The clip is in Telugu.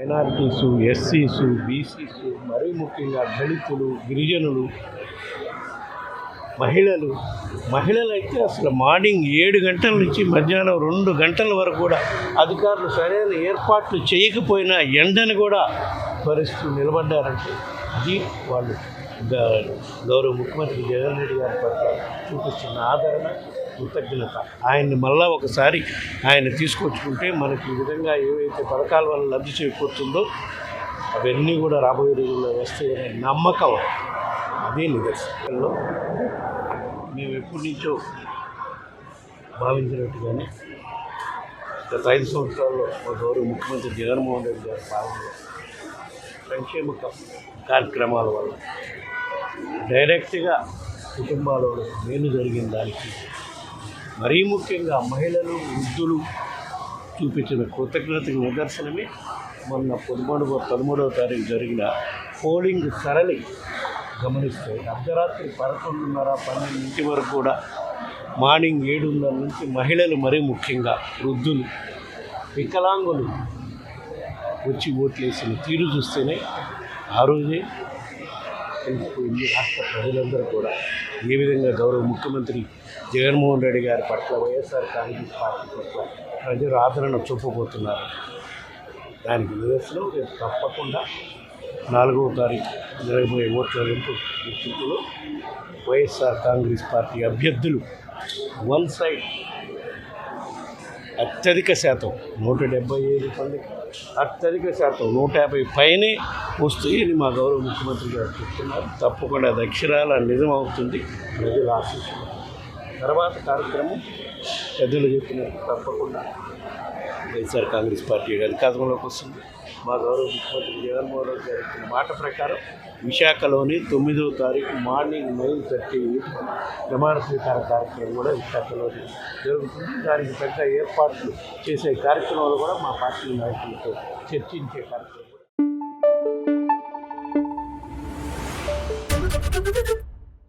మైనారిటీసు ఎస్సీసు బీసీసు మరీ ముఖ్యంగా దళితులు గిరిజనులు మహిళలు. మహిళలు అయితే అసలు మార్నింగ్ ఏడు గంటల నుంచి మధ్యాహ్నం రెండు గంటల వరకు కూడా అధికారులు సరైన ఏర్పాట్లు చేయకపోయినా ఎండను కూడా భరిస్తూ నిలబడ్డారంటే అది వాళ్ళు గౌరవ ముఖ్యమంత్రి జగన్ రెడ్డి గారి పట్ల చూపిస్తున్న ఆదరణ. కృతజ్ఞత. ఆయన్ని మళ్ళా ఒకసారి ఆయన తీసుకొచ్చుకుంటే మనకి ఈ విధంగా ఏవైతే పథకాల వల్ల లబ్ధి చేకూరుతుందో అవన్నీ కూడా రాబోయే రోజుల్లో వస్తాయనే నమ్మకం అదే నిదర్శనంలో మేము ఎప్పటి నుంచో భావించినట్టుగానే గత ఐదు సంవత్సరాల్లో మా గౌరవ ముఖ్యమంత్రి జగన్మోహన్ రెడ్డి గారి పాలనలో సంక్షేమ కార్యక్రమాల వల్ల డైరెక్ట్గా కుటుంబాలలో మేలు జరిగిన దానికి మరీ ముఖ్యంగా మహిళలు వృద్ధులు చూపించిన కృతజ్ఞతకు నిదర్శనమే. మొన్న పదమూడవ పదమూడవ తారీఖు జరిగిన పోలింగ్ సరళి గమనిస్తే అర్ధరాత్రి పదకొండున్నర పన్నెండింటి వరకు కూడా మార్నింగ్ ఏడున్నర నుంచి మహిళలు మరీ ముఖ్యంగా వృద్ధులు వికలాంగులు వచ్చి ఓట్లేసిన తీరు చూస్తేనే ఆ రోజే తెలిసిపోయింది రాష్ట్ర ప్రజలందరూ కూడా ఏ విధంగా గౌరవ ముఖ్యమంత్రి జగన్మోహన్ రెడ్డి గారి పట్ల వైఎస్ఆర్ కాంగ్రెస్ పార్టీ పట్ల ప్రజలు ఆదరణ చూపబోతున్నారు. దానికి నిదర్శనం రేపు తప్పకుండా నాలుగవ తారీఖు జరగబోయే ఓట్ల లెంపు స్థితిలో వైఎస్ఆర్ కాంగ్రెస్ పార్టీ అభ్యర్థులు వన్ సైడ్ అత్యధిక శాతం నూట డెబ్బై ఐదు మందికి అత్యధిక శాతం నూట యాభై పైనే వస్తాయని మా గౌరవ ముఖ్యమంత్రి గారు చెప్తున్నారు. తప్పకుండా అది అక్షరాల నిజం అవుతుంది. ప్రజలు ఆశిస్తున్నారు తర్వాత కార్యక్రమం పెద్దలు చెప్పినారు. తప్పకుండా. వైఎస్ఆర్ కాంగ్రెస్ పార్టీ అధికారంలోకి వస్తుంది. మా గౌరవ ముఖ్యమంత్రి జగన్మోహన్ రెడ్డి గారి ఇచ్చిన మాట ప్రకారం విశాఖలోని తొమ్మిదవ తారీఖు మార్నింగ్ నైన్ థర్టీ ప్రమాణ స్వీకార కార్యక్రమం కూడా విశాఖలో జరుగుతుంది. దానికి తగ్గ ఏర్పాట్లు చేసే కార్యక్రమాలు కూడా మా పార్టీ నాయకులతో చర్చించే కార్యక్రమం